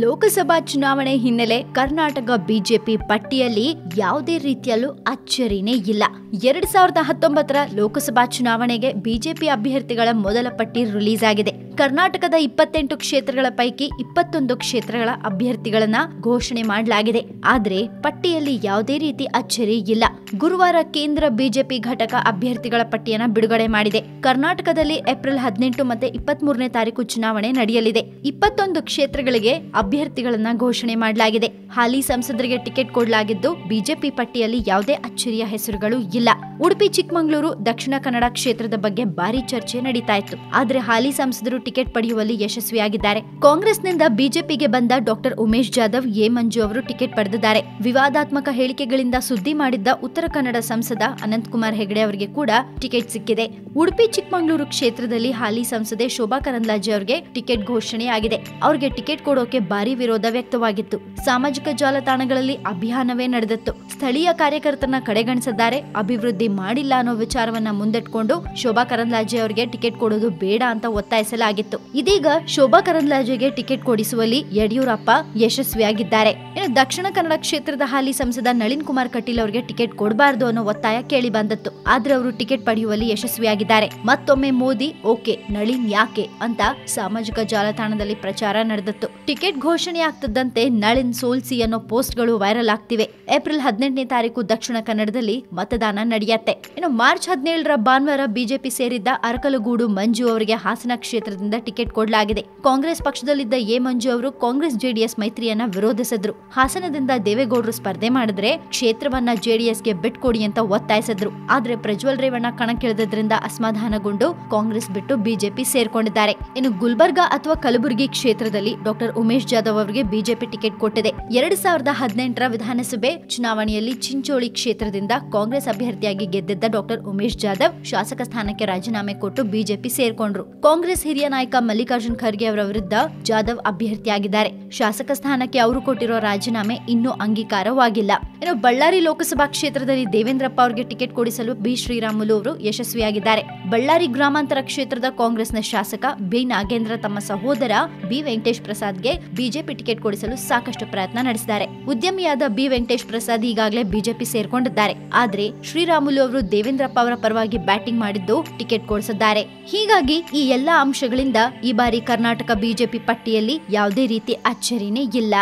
ಲೋಕಸಭಾ ಚುನಾವಣೆ ಹಿನ್ನೆಲೆ ಕರ್ನಾಟಕ ಬಿಜೆಪಿ ಪಟ್ಟಿಯಲ್ಲಿ ಯಾವುದೇ ರೀತಿಯಲ್ಲೂ ಅಚ್ಚರಿನೇ ಇಲ್ಲ. ಎರಡ್ ಸಾವಿರದ ಹತ್ತೊಂಬತ್ತರ ಲೋಕಸಭಾ ಚುನಾವಣೆಗೆ ಬಿಜೆಪಿ ಅಭ್ಯರ್ಥಿಗಳ ಮೊದಲ ಪಟ್ಟಿ ರಿಲೀಸ್ ಆಗಿದೆ ಕರ್ನಾಟಕದ ಇಪ್ಪತ್ತೆಂಟು ಕ್ಷೇತ್ರಗಳ ಪೈಕಿ ಇಪ್ಪತ್ತೊಂದು ಕ್ಷೇತ್ರಗಳ ಅಭ್ಯರ್ಥಿಗಳನ್ನ ಘೋಷಣೆ ಮಾಡಲಾಗಿದೆ. ಆದ್ರೆ ಪಟ್ಟಿಯಲ್ಲಿ ಯಾವುದೇ ರೀತಿ ಅಚ್ಚರಿ ಇಲ್ಲ. ಗುರುವಾರ ಕೇಂದ್ರ ಬಿಜೆಪಿ ಘಟಕ ಅಭ್ಯರ್ಥಿಗಳ ಪಟ್ಟಿಯನ್ನು ಬಿಡುಗಡೆ ಮಾಡಿದೆ. ಕರ್ನಾಟಕದಲ್ಲಿ ಏಪ್ರಿಲ್ ಹದಿನೆಂಟು ಮತ್ತೆ ಇಪ್ಪತ್ತ್ ಮೂರನೇ ತಾರೀಕು ಚುನಾವಣೆ ನಡೆಯಲಿದೆ. ಇಪ್ಪತ್ತೊಂದು ಕ್ಷೇತ್ರಗಳಿಗೆ ಅಭ್ಯರ್ಥಿಗಳನ್ನ ಘೋಷಣೆ ಮಾಡಲಾಗಿದೆ. ಹಾಲಿ ಸಂಸದರಿಗೆ ಟಿಕೆಟ್ ಕೊಡಲಾಗಿದ್ದು ಬಿಜೆಪಿ ಪಟ್ಟಿಯಲ್ಲಿ ಯಾವುದೇ ಅಚ್ಚರಿಯ ಹೆಸರುಗಳು ಇಲ್ಲ. ಉಡುಪಿ, ಚಿಕ್ಕಮಗಳೂರು, ದಕ್ಷಿಣ ಕನ್ನಡ ಕ್ಷೇತ್ರದ ಬಗ್ಗೆ ಭಾರಿ ಚರ್ಚೆ ನಡೀತಾ ಇತ್ತು. ಆದ್ರೆ ಹಾಲಿ ಸಂಸದರು ಟಿಕೆಟ್ ಪಡೆಯುವಲ್ಲಿ ಯಶಸ್ವಿಯಾಗಿದ್ದಾರೆ. ಕಾಂಗ್ರೆಸ್ನಿಂದ ಬಿಜೆಪಿಗೆ ಬಂದ ಡಾಕ್ಟರ್ ಉಮೇಶ್ ಜಾಧವ್, ಎ. ಮಂಜು ಅವರು ಟಿಕೆಟ್ ಪಡೆದಿದ್ದಾರೆ. ವಿವಾದಾತ್ಮಕ ಹೇಳಿಕೆಗಳಿಂದ ಸುದ್ದಿ ಮಾಡಿದ್ದ ಉತ್ತರ ಕನ್ನಡ ಸಂಸದ ಅನಂತಕುಮಾರ್ ಹೆಗಡೆ ಅವರಿಗೆ ಕೂಡ ಟಿಕೆಟ್ ಸಿಕ್ಕಿದೆ. ಉಡುಪಿ, ಚಿಕ್ಕಮಗಳೂರು ಕ್ಷೇತ್ರದಲ್ಲಿ ಹಾಲಿ ಸಂಸದೆ ಶೋಭಾ ಕರಂದ್ಲಾಜೆ ಅವರಿಗೆ ಟಿಕೆಟ್ ಘೋಷಣೆಯಾಗಿದೆ. ಅವರಿಗೆ ಟಿಕೆಟ್ ಕೊಡೋಕೆ ಭಾರಿ ವಿರೋಧ ವ್ಯಕ್ತವಾಗಿತ್ತು. ಸಾಮಾಜಿಕ ಜಾಲತಾಣಗಳಲ್ಲಿ ಅಭಿಯಾನವೇ ನಡೆದಿತ್ತು. ಸ್ಥಳೀಯ ಕಾರ್ಯಕರ್ತರನ್ನ ಕಡೆಗಣಿಸಿದ್ದಾರೆ ಅಭಿವೃದ್ಧಿ ಮಾಡಿಲ್ಲ ಅನ್ನೋ ವಿಚಾರವನ್ನ ಮುಂದಿಟ್ಕೊಂಡು ಶೋಭಾ ಕರಂದ್ಲಾಜೆ ಅವರಿಗೆ ಟಿಕೆಟ್ ಕೊಡೋದು ಬೇಡ ಅಂತ ಒತ್ತಾಯಿಸಲಾಗಿತ್ತು. ಇದೀಗ ಶೋಭಾ ಕರಂದ್ಲಾಜೆಗೆ ಟಿಕೆಟ್ ಕೊಡಿಸುವಲ್ಲಿ ಯಡಿಯೂರಪ್ಪ ಯಶಸ್ವಿಯಾಗಿದ್ದಾರೆ. ಇನ್ನು ದಕ್ಷಿಣ ಕನ್ನಡ ಕ್ಷೇತ್ರದ ಹಾಲಿ ಸಂಸದ ನಳಿನ್ ಕುಮಾರ್ ಕಟೀಲ್ ಅವರಿಗೆ ಟಿಕೆಟ್ ಕೊಡಬಾರದು ಅನ್ನೋ ಒತ್ತಾಯ ಕೇಳಿ ಬಂದಿತ್ತು. ಆದ್ರೆ ಅವರು ಟಿಕೆಟ್ ಪಡೆಯುವಲ್ಲಿ ಯಶಸ್ವಿಯಾಗಿದ್ದಾರೆ. ಮತ್ತೊಮ್ಮೆ ಮೋದಿ, ಓಕೆ, ನಳಿನ್ ಯಾಕೆ ಅಂತ ಸಾಮಾಜಿಕ ಜಾಲತಾಣದಲ್ಲಿ ಪ್ರಚಾರ ನಡೆದಿತ್ತು. ಟಿಕೆಟ್ ಘೋಷಣೆ ಆಗ್ತದಂತೆ ನಳಿನ್ ಸೋಲ್ಸಿ ಅನ್ನೋ ಪೋಸ್ಟ್ಗಳು ವೈರಲ್ ಆಗ್ತಿವೆ. ಏಪ್ರಿಲ್ ಹದಿನೆಂಟನೇ ತಾರೀಕು ದಕ್ಷಿಣ ಕನ್ನಡದಲ್ಲಿ ಮತದಾನ ನಡೆಯುತ್ತೆ. ಇನ್ನು ಮಾರ್ಚ್ ಹದಿನೇಳರ ಭಾನುವಾರ ಬಿಜೆಪಿ ಸೇರಿದ್ದ ಅರಕಲಗೂಡು ಮಂಜು ಅವರಿಗೆ ಹಾಸನ ಕ್ಷೇತ್ರದಿಂದ ಟಿಕೆಟ್ ಕೊಡಲಾಗಿದೆ. ಕಾಂಗ್ರೆಸ್ ಪಕ್ಷದಲ್ಲಿದ್ದ ಎ ಮಂಜು ಅವರು ಕಾಂಗ್ರೆಸ್ ಜೆಡಿಎಸ್ ಮೈತ್ರಿಯನ್ನ ವಿರೋಧಿಸಿದ್ರು. ಹಾಸನದಿಂದ ದೇವೇಗೌಡರು ಸ್ಪರ್ಧೆ ಮಾಡಿದ್ರೆ ಕ್ಷೇತ್ರವನ್ನ ಜೆಡಿಎಸ್ಗೆ ಬಿಟ್ಕೊಡಿ ಅಂತ ಒತ್ತಾಯಿಸಿದ್ರು. ಆದ್ರೆ ಪ್ರಜ್ವಲ್ ರೇವಣ್ಣ ಕಣಕ್ಕಿಳಿದ್ರಿಂದ ಅಸಮಾಧಾನಗೊಂಡು ಕಾಂಗ್ರೆಸ್ ಬಿಟ್ಟು ಬಿಜೆಪಿ ಸೇರ್ಕೊಂಡಿದ್ದಾರೆ. ಇನ್ನು ಗುಲ್ಬರ್ಗಾ ಅಥವಾ ಕಲಬುರಗಿ ಕ್ಷೇತ್ರದಲ್ಲಿ ಡಾಕ್ಟರ್ ಉಮೇಶ್ ಜಾಧವ್ ಅವರಿಗೆ ಬಿಜೆಪಿ ಟಿಕೆಟ್ ಕೊಟ್ಟಿದೆ. ಎರಡ್ ಸಾವಿರದ ಹದಿನೆಂಟರ ವಿಧಾನಸಭೆ ಚುನಾವಣೆಯಲ್ಲಿ ಚಿಂಚೋಳಿ ಕ್ಷೇತ್ರದಿಂದ ಕಾಂಗ್ರೆಸ್ ಅಭ್ಯರ್ಥಿಯಾಗಿ ಗೆದ್ದಿದ್ದ ಡಾಕ್ಟರ್ ಉಮೇಶ್ ಜಾಧವ್ ಶಾಸಕ ಸ್ಥಾನಕ್ಕೆ ರಾಜೀನಾಮೆ ಕೊಟ್ಟು ಬಿಜೆಪಿ ಸೇರ್ಕೊಂಡ್ರು. ಕಾಂಗ್ರೆಸ್ ಹಿರಿಯ ನಾಯಕ ಮಲ್ಲಿಕಾರ್ಜುನ್ ಖರ್ಗೆ ಅವರ ವಿರುದ್ಧ ಜಾಧವ್ ಅಭ್ಯರ್ಥಿಯಾಗಿದ್ದಾರೆ. ಶಾಸಕ ಸ್ಥಾನಕ್ಕೆ ಅವರು ಕೊಟ್ಟಿರೋ ರಾಜೀನಾಮೆ ಇನ್ನೂ ಅಂಗೀಕಾರವಾಗಿಲ್ಲ. ಇನ್ನು ಬಳ್ಳಾರಿ ಲೋಕಸಭಾ ಕ್ಷೇತ್ರದಲ್ಲಿ ದೇವೇಂದ್ರಪ್ಪ ಅವರಿಗೆ ಟಿಕೆಟ್ ಕೊಡಿಸಲು ಬಿ. ಶ್ರೀರಾಮುಲು ಅವರು ಯಶಸ್ವಿಯಾಗಿದ್ದಾರೆ. ಬಳ್ಳಾರಿ ಗ್ರಾಮಾಂತರ ಕ್ಷೇತ್ರದ ಕಾಂಗ್ರೆಸ್ನ ಶಾಸಕ ಬಿ. ನಾಗೇಂದ್ರ ತಮ್ಮ ಸಹೋದರ ಬಿ. ವೆಂಕಟೇಶ್ ಪ್ರಸಾದ್ಗೆ ಬಿಜೆಪಿ ಟಿಕೆಟ್ ಕೊಡಿಸಲು ಸಾಕಷ್ಟು ಪ್ರಯತ್ನ ನಡೆಸಿದ್ದಾರೆ. ಉದ್ಯಮಿಯಾದ ಬಿ ವೆಂಕಟೇಶ್ ಪ್ರಸಾದ್ ಈಗಾಗಲೇ ಬಿಜೆಪಿ ಸೇರ್ಕೊಂಡಿದ್ದಾರೆ. ಆದ್ರೆ ಶ್ರೀರಾಮುಲು ಅವರು ದೇವೇಂದ್ರಪ್ಪ ಅವರ ಪರವಾಗಿ ಬ್ಯಾಟಿಂಗ್ ಮಾಡಿದ್ದು ಟಿಕೆಟ್ ಕೊಡಿಸಿದ್ದಾರೆ. ಹೀಗಾಗಿ ಈ ಎಲ್ಲಾ ಅಂಶಗಳಿಂದ ಈ ಬಾರಿ ಕರ್ನಾಟಕ ಬಿಜೆಪಿ ಪಟ್ಟಿಯಲ್ಲಿ ಯಾವುದೇ ರೀತಿ ಅಚ್ಚರಿನೇ ಇಲ್ಲ.